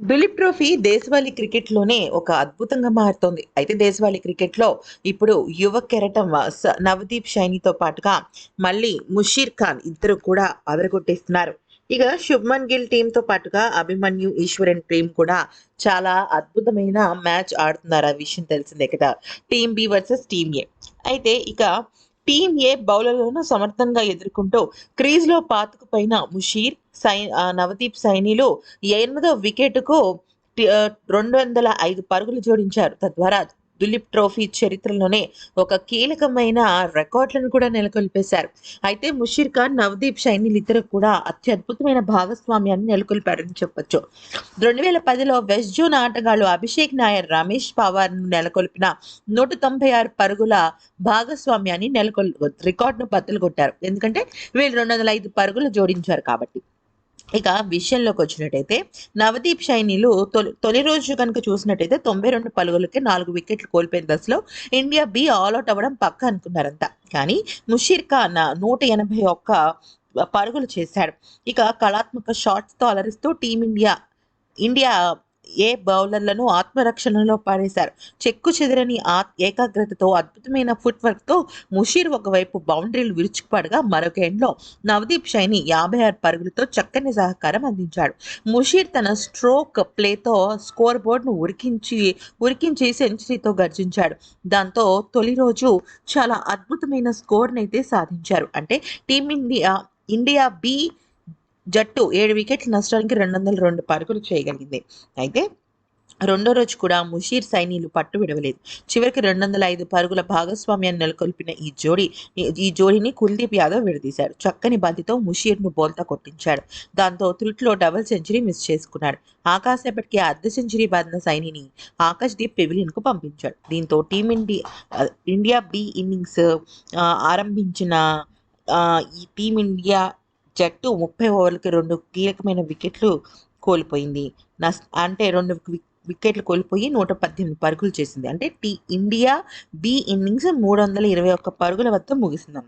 Duleep trophy దేశవాళీ క్రికెట్లోనే ఒక అద్భుతంగా మారుతోంది. అయితే దేశవాళీ క్రికెట్లో ఇప్పుడు యువ కెరటం స- నవదీప్ షైనీతో పాటుగా మళ్ళీ ముషీర్ ఖాన్ ఇద్దరు కూడా అదరగొట్టేస్తున్నారు ఇక శుభ్మన్ గిల్ టీంతో పాటుగా అభిమన్యు ఈశ్వరన్ టీం కూడా చాలా అద్భుతమైన మ్యాచ్ ఆడుతున్నారు. ఆ విషయం తెలిసిందే కదా. Team B versus team A. అయితే ఇక టీం ఏ బౌలర్లను సమర్థంగా ఎదుర్కొంటూ క్రీజ్లో పాతుకుపోయిన ముషీర్ సై నవదీప్ సైనిలు ఎనిమిదో వికెట్కు రెండు వందల ఐదు పరుగులు జోడించారు తద్వారా దులీప్ ట్రోఫీ చరిత్రలోనే ఒక కీలకమైన రికార్డులను కూడా నెలకొల్పేశారు. అయితే ముషీర్ ఖాన్ నవదీప్ షైనీలు ఇద్దరు కూడా అత్యద్భుతమైన భాగస్వామ్యాన్ని నెలకొల్పారని చెప్పొచ్చు. రెండు వేల పదిలో వెస్ట్ జోన్ ఆటగాళ్ళు అభిషేక్ నాయర్ రమేష్ పవార్ నెలకొల్పిన నూట తొంభై ఆరు పరుగుల భాగస్వామ్యాన్ని నెలకొల్ రికార్డును బద్దలు కొట్టారు. ఎందుకంటే వీళ్ళు రెండు వందల ఐదు పరుగులు జోడించారు కాబట్టి. ఇక విషయంలోకి వచ్చినట్టయితే నవదీప్ షైనీలు తొలి తొలి రోజు కనుక చూసినట్టయితే తొంభై రెండు పరుగులకి నాలుగు వికెట్లు కోల్పోయిన దశలో ఇండియా బి ఆల్అౌట్ అవ్వడం పక్క అనుకున్నారంతా కానీ ముషీర్ ఖాన్ నూట ఎనభై ఒక్క పరుగులు చేశాడు. ఇక కళాత్మక షాట్స్తో అలరిస్తూ టీమిండియా ఇండియా ఏ బౌలర్లను ఆత్మరక్షణలో పారేశారు? చెక్కు చెదిరని ఆ ఏకాగ్రతతో అద్భుతమైన ఫుట్వర్క్తో ముషీర్ ఒకవైపు బౌండరీలు విరుచుకుపడగా మరొక ఎండ్లో నవదీప్ షైని యాభై ఆరు పరుగులతో చక్కని సహకారం అందించాడు. ముషీర్ తన స్ట్రోక్ ప్లేతో స్కోర్ బోర్డును ఉరికించి ఉరికించి సెంచరీతో గర్జించాడు. దాంతో తొలి రోజు చాలా అద్భుతమైన స్కోర్నైతే అయితే సాధించారు. అంటే టీమిండియా ఇండియా బి జట్టు ఏడు వికెట్ల నష్టానికి రెండు వందల రెండు పరుగులు చేయగలిగింది. అయితే రెండో రోజు కూడా ముషీర్ సైనీలు పట్టు విడవలేదు. చివరికి రెండు వందల ఐదు పరుగుల భాగస్వామ్యాన్ని నెలకొల్పిన ఈ జోడీ ఈ- జోడీని కుల్దీప్ యాదవ్ విడదీశాడు. చక్కని బంతితో ముషీర్ను బోల్తా కొట్టించాడు. దాంతో త్రుట్లో డబుల్ సెంచరీ మిస్ చేసుకున్నాడు. ఆకాశపటికి అర్ధ సెంచరీ బాధిన సైనిని ఆకాశ్దీప్ పెవిలియన్కు పంపించాడు. దీంతో టీమిండియా ఇండియా బి ఇన్నింగ్స్ ఆరంభించిన ఈ టీమిండియా జట్టు ముప్పై ఓవర్లకి రెండు కీలకమైన వికెట్లు కోల్పోయింది. నస్ అంటే రెండు వి- వికెట్లు కోల్పోయి నూట పద్దెనిమిది పరుగులు చేసింది. అంటే టీ ఇండియా బి ఇన్నింగ్స్ మూడు వందల ఇరవై ఒక్క పరుగుల వద్ద ముగిసింది